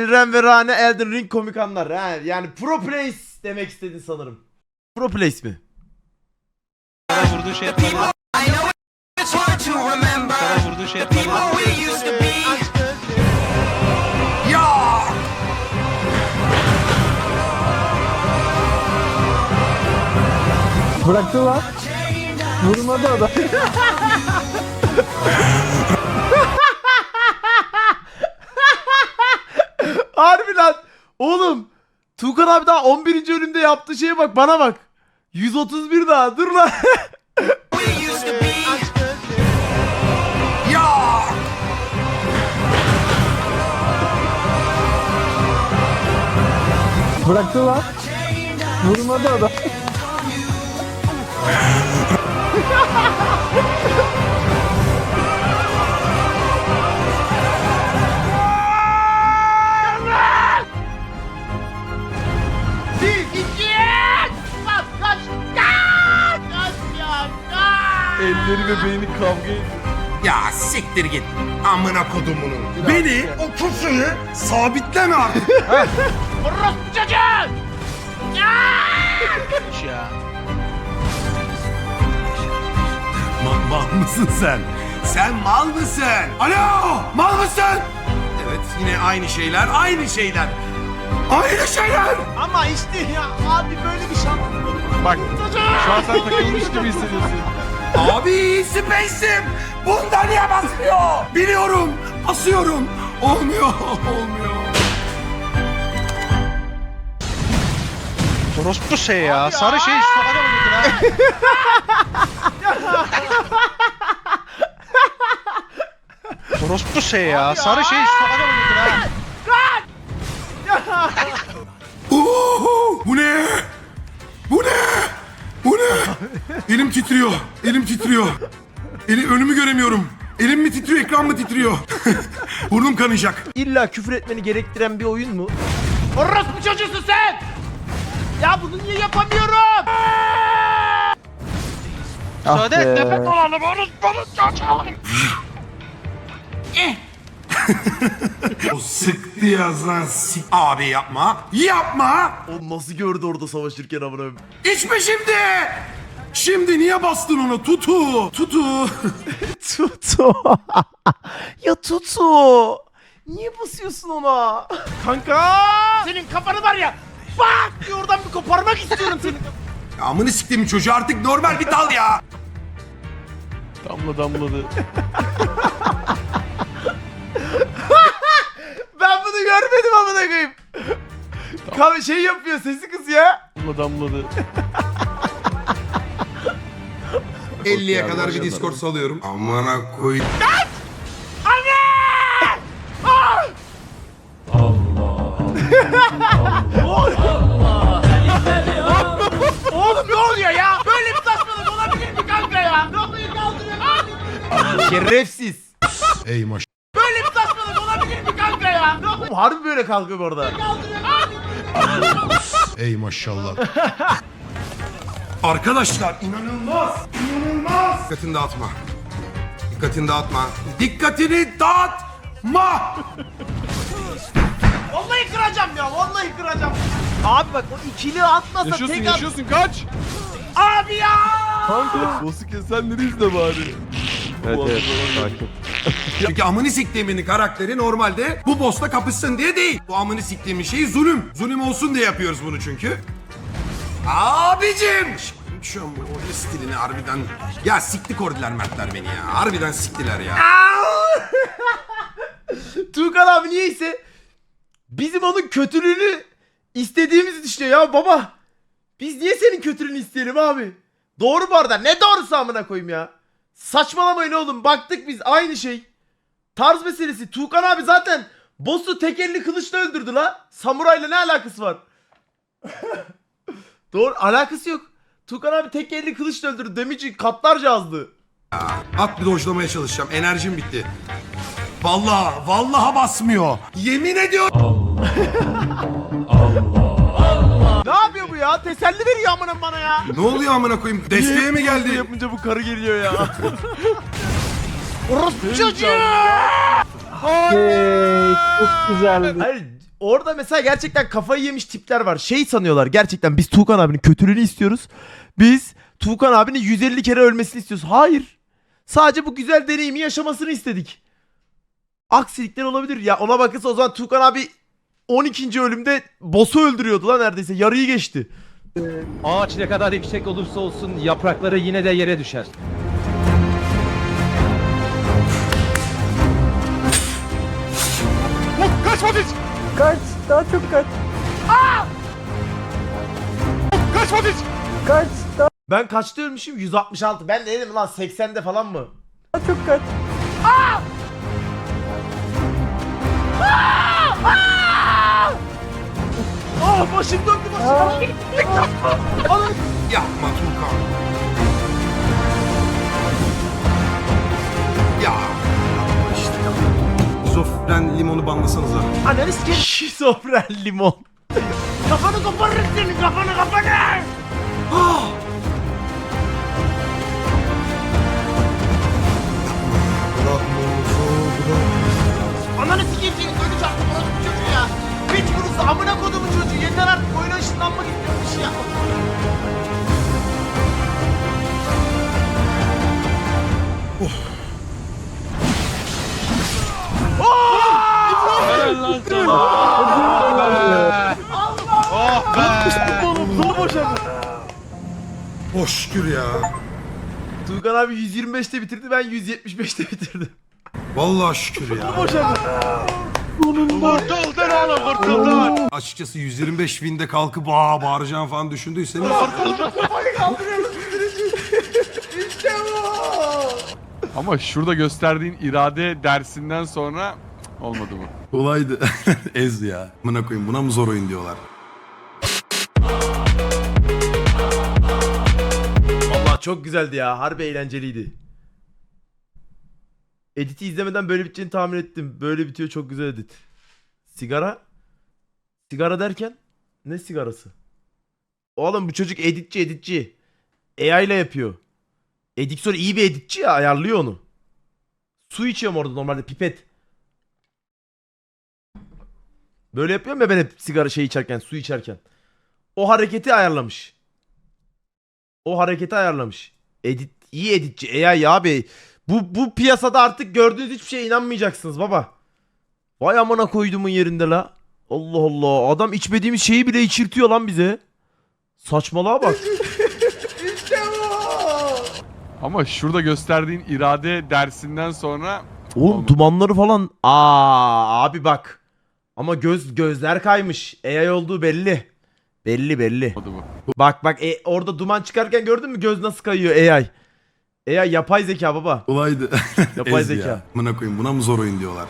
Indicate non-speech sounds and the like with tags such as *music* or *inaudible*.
Elren ve Rane Elden Ring komik anlar. Ha, yani pro place demek istedin sanırım. Pro place mi? Sana vurduğu şey yapmadı. Sana vurduğu şey yapmadı. Bıraktı lan. Vurmadı o *laughs* da. Harbi lan. Oğlum. Tuğkan abi daha 11. ölümde yaptığı şeye bak bana bak. 131 daha dur lan. *laughs* Bıraktı lan. Vurmadı o *laughs* Elleri ve beyni kavga Ya siktir git. Amına kodumunu. Beni o kurşunu sabitleme artık. *laughs* Ya. Ma- mal mısın sen? Sen mal mısın? Alo! Mal mısın? Evet yine aynı şeyler, aynı şeyler. Aynı şeyler! Ama işte ya abi böyle bir şans. Bak şu an sen takılmış gibi hissediyorsun. Abi Space'im! Bunda niye basmıyor? Biliyorum, basıyorum. Olmuyor, *laughs* olmuyor. Orospu şey ya. Sarı şey sokada mı gittin ha? Orospu şey ya. Sarı şey sokada mı Elim titriyor. Elim titriyor. Eli önümü göremiyorum. Elim mi titriyor, ekran mı titriyor? *laughs* Burnum kanayacak. İlla küfür etmeni gerektiren bir oyun mu? Orospu çocuğusun sen! Ya bunu niye yapamıyorum? Müsaade et be. nefes alalım orospunun çocuğu. *laughs* O sıktı yazdan sik. Abi yapma. Yapma. O nasıl gördü orada savaşırken amına? İçme şimdi. Şimdi niye bastın onu? Tutu. Tutu. *laughs* Tutu. *laughs* ya Tutu. Niye basıyorsun ona? Kanka. Senin kafanı var ya. Bak diye oradan bir koparmak istiyorum seni. Ya amını siktiğim çocuğu artık normal bir dal ya. Damla damladı. *laughs* Ben bunu görmedim amına koyayım. Kan şey yapıyor sesi kız ya. Damla damladı. 50'ye kadar bir Discord salıyorum. Amına koy. Oğlum ne oluyor ya? Böyle bir saçmalık olabilir mi kanka ya? Kafayı kaldırıyor. Şerefsiz. Ey maş. Böyle bir saçmalık olabilir mi kanka ya? Oğlum harbi böyle kalkıyor bu arada. Ey maşallah. Arkadaşlar inanılmaz. İnanılmaz. Dikkatini dağıtma. Dikkatini dağıtma. Dikkatini dağıtma. Vallahi kıracağım ya. Vallahi kıracağım. Abi bak o ikili atmasa Yaşıyorsun tek at. yaşıyorsun kaç. Abi ya. Kanka. Boss'u kesenleri izle bari. Evet evet sakin. *laughs* Çünkü amını siktiğimin karakteri normalde bu boss'la kapışsın diye değil. Bu amını siktiğimin şeyi zulüm. Zulüm olsun diye yapıyoruz bunu çünkü. Abicim! Şu an bu oyun stilini harbiden... Ya sikti kordiler mertler beni ya. Harbiden siktiler ya. *laughs* Tuğkan abi niyeyse bizim onun kötülüğünü istediğimizi düşünüyor ya baba. Biz niye senin kötülüğünü isteyelim abi? Doğru bu arada. Ne doğrusu amına koyayım ya? Saçmalamayın oğlum. Baktık biz aynı şey. Tarz meselesi. Tuğkan abi zaten boss'u tek elli kılıçla öldürdü la. Samurayla ne alakası var? Doğru alakası yok. Tuğkan abi tek elli kılıçla öldürdü. Demici katlarca azdı. At bir dojlamaya çalışacağım. Enerjim bitti. Vallahi, vallahi basmıyor. Yemin ediyorum. Ne yapıyor bu ya? Teselli veriyor amına bana ya. Ne oluyor amına koyayım? Desteğe mi geldi? Yapınca bu karı geliyor ya. *laughs* Orospu çocuğu. Hey, çok güzeldi. Hayır orada mesela gerçekten kafayı yemiş tipler var. Şey sanıyorlar gerçekten biz Tuğkan abinin kötülüğünü istiyoruz. Biz Tuğkan abinin 150 kere ölmesini istiyoruz. Hayır. Sadece bu güzel deneyimi yaşamasını istedik. Aksilikler olabilir. Ya ona bakılsa o zaman Tuğkan abi 12. ölümde boss'u öldürüyordu lan neredeyse. Yarıyı geçti. Ağaç ne kadar yüksek olursa olsun yaprakları yine de yere düşer. Kaçma biz! Kaç. Daha çok kaç. Kaçma biz! Kaç. Daha Ben kaçta ölmüşüm? 166. Ben de dedim lan 80'de falan mı? çok kaç. Ah başım döndü başım. Yapma Tuğkan. Zofren limonu banlasanıza. Ananı sikeyim. Şizofren limon. kafanı koparırım senin kafanı kafanı. Ananı sikeyim seni çarptı burası bu çocuğu ya. Hiç kurusu amına kodumu çocuğu yeter artık oyuna ışınlanmak istiyorum bir şey yap. Oh Oh şükür ya. Tuğkan abi 125'te bitirdi ben 175'te bitirdim. Vallahi şükür ya. Boşadı. Kurtuldun oğlum kurtuldun! Açıkçası 125 binde kalkıp aa bağıracağım falan düşündüyseniz Ama şurada gösterdiğin irade dersinden sonra cık, olmadı bu. kolaydı. *laughs* Ez ya. Mına koyayım buna mı zor oyun diyorlar. Çok güzeldi ya. Harbi eğlenceliydi. Edit'i izlemeden böyle biteceğini tahmin ettim. Böyle bitiyor çok güzel edit. Sigara? Sigara derken? Ne sigarası? Oğlum bu çocuk editçi editçi. AI ile yapıyor. Ediksör iyi bir editçi ya ayarlıyor onu. Su içiyorum orada normalde pipet. Böyle yapıyorum ya ben hep sigara şey içerken su içerken. O hareketi ayarlamış. O hareketi ayarlamış. Edit iyi editçi AI abi. Bu bu piyasada artık gördüğünüz hiçbir şeye inanmayacaksınız baba. Vay amına koyduğumun yerinde la. Allah Allah. Adam içmediğimiz şeyi bile içirtiyor lan bize. Saçmalığa bak. *laughs* Ama şurada gösterdiğin irade dersinden sonra Oğlum dumanları falan. Aa abi bak. Ama göz gözler kaymış. AI olduğu belli. Belli belli. bu. Bak bak e, orada duman çıkarken gördün mü göz nasıl kayıyor AI. AI yapay zeka baba. Kolaydı. Yapay *laughs* zeka. ya. Mına koyayım buna mı zor oyun diyorlar.